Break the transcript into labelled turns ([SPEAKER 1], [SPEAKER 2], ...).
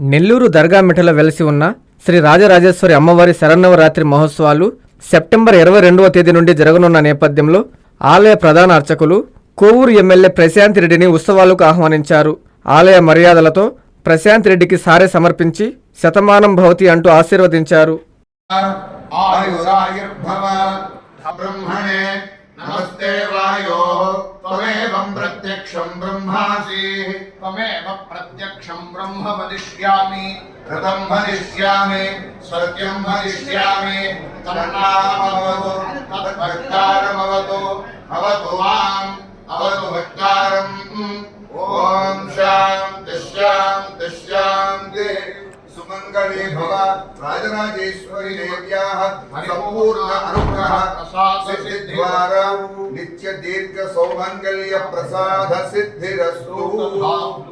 [SPEAKER 1] నెల్లూరు దర్గా మిఠలో వెలసి ఉన్న శ్రీ రాజరాజేశ్వరి అమ్మవారి శరన్నవరాత్రి మహోత్సవాలు సెప్టెంబర్ ఇరవై రెండవ తేదీ నుండి జరగనున్న నేపథ్యంలో ఆలయ ప్రధాన అర్చకులు కోవూరు ఎమ్మెల్యే ప్రశాంత్ రెడ్డిని ఉత్సవాలకు ఆహ్వానించారు. ఆలయ మర్యాదలతో ప్రశాంత్ రెడ్డికి సారె సమర్పించి శతమానం భవతి అంటూ ఆశీర్వదించారు.
[SPEAKER 2] प्रत्यक्षं ब्रह्मासि। त्वमेव प्रत्यक्षं ब्रह्म वदिष्यामि। कृतं वदिष्यामि सत्यं वदिष्यामि। तन्नामवतु, तद्भक्तारमवतु। भवतु वाम् अवतु भक्तारम्। सुमङ्गले भव राजराजेश्वरी देव्याः सम्पूर्ण अनुग्रह सिद्धिद्वारा नित्य दीर्घ सौमङ्गल्य प्रसाद सिद्धिरस्तु।